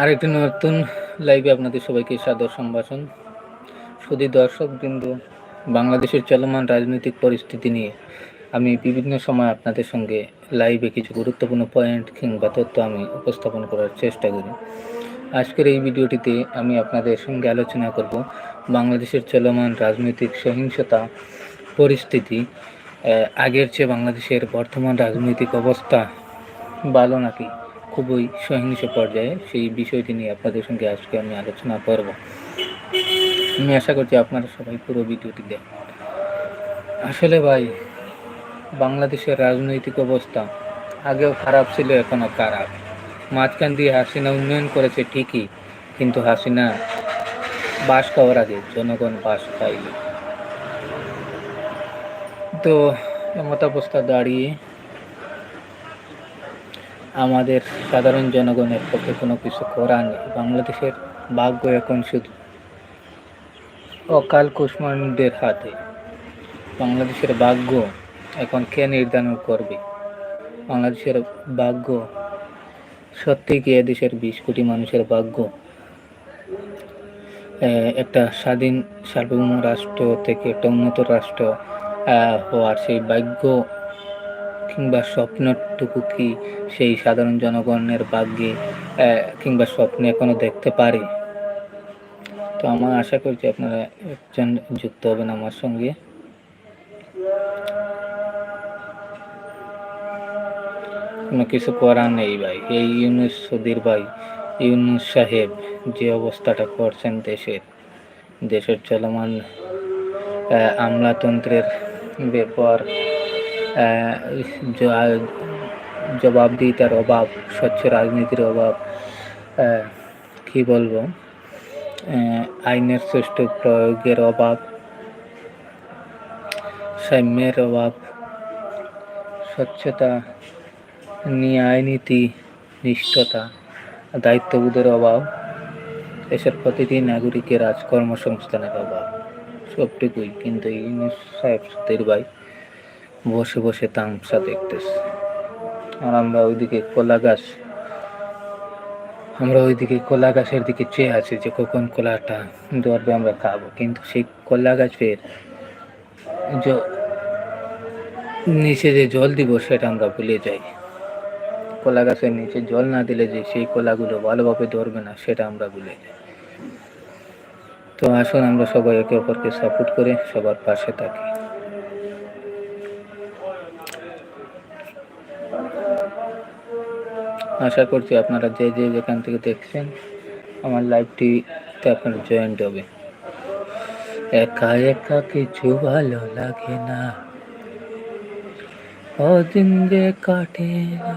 আরেকটি নতুন লাইভে আপনাদের সবাইকে সাদর সম্ভাষণ। শুধু দর্শক বিন্দু, বাংলাদেশের চলমান রাজনৈতিক পরিস্থিতি নিয়ে আমি বিভিন্ন সময় আপনাদের সঙ্গে লাইভে কিছু গুরুত্বপূর্ণ পয়েন্ট কিংবা তথ্য আমি উপস্থাপন করার চেষ্টা করি। আজকের এই ভিডিওটিতে আমি আপনাদের সঙ্গে আলোচনা করব বাংলাদেশের চলমান রাজনৈতিক সহিংসতা পরিস্থিতি। আগের চেয়ে বাংলাদেশের বর্তমান রাজনৈতিক অবস্থা ভালো নাকি খুবই সহিংস পর্যায়ে। সেই বিষয়টি নিয়ে আপনাদের সঙ্গে আজকে আমি আলোচনা করব। আমি আশা করছি আপনারা সবাই পুরো ভিডিওটি দেখ আসলে ভাই, বাংলাদেশের রাজনৈতিক অবস্থা আগেও খারাপ ছিল, এখনও খারাপ। মাঝখান দিয়ে হাসিনা উন্নয়ন করেছে ঠিকই, কিন্তু হাসিনা বাস খাওয়ার আগে জনগণ বাস পাইল তো এমতাবস্থা দাঁড়িয়ে আমাদের সাধারণ জনগণের পক্ষে কোনো কিছু করার নেই। বাংলাদেশের ভাগ্য এখন শুধু অকাল কুষ্মানদের হাতে। বাংলাদেশের ভাগ্য এখন কে নির্ধারণ করবে? বাংলাদেশের ভাগ্য সত্যি কি এদেশের বিশ কোটি মানুষের ভাগ্য? একটা স্বাধীন সার্বভৌম রাষ্ট্র থেকে একটা উন্নত রাষ্ট্র হওয়ার সেই ভাগ্য কিংবা স্বপ্নটুকু কি সেই সাধারণ জনগণের ভাগ্যে কিংবা স্বপ্নে এখনও দেখতে পারে? তো আমার আশা করছি আপনারা একজন যুক্ত হবেন আমার সঙ্গে। কোনো কিছু করার নেই ভাই। এই ইউনুস সুধীর ভাই, ইউনুস সাহেব যে অবস্থাটা করছেন দেশের দেশের চলমান আমলাতন্ত্রের ব্যাপার জবাবদিহিতার অভাব, স্বচ্ছ রাজনীতির অভাব কি বলব? আইনের সুষ্ঠু প্রয়োগের অভাব, সাম্যের অভাব, স্বচ্ছতা ন্যায় নীতি নিষ্ঠতা, দায়িত্ববোধের অভাব দেশের প্রতিটি নাগরিকের আজ কর্মসংস্থানের অভাব, সবটুকুই। কিন্তু ইউনুস সাহেব সতীর ভাই বসে বসে তামসা দেখতেছে। আর আমরা ওইদিকে কলা গাছ, আমরা ওইদিকে কলা গাছের দিকে চেয়ে আছি যে কখন কলাটা ধরবে আমরা খাব। কিন্তু সেই কলা গাছের নিচে যে জল দিব সেটা আমরা ভুলে যাই। কলা গাছের নিচে জল না দিলে যে সেই কলাগুলো ভালোভাবে ধরবে না, সেটা আমরা ভুলে যাই। তো আসুন আমরা সবাই একে অপরকে সাপোর্ট করে সবার পাশে থাকি। আশা করছি আপনারা যে যে যেখান থেকে দেখছেন, আমার লাইভটিতে আপনারা জয়েন্ট হবে। একা একা কিছু ভালো লাগে না। অদিন যে কাটে না।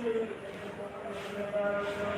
Thank you.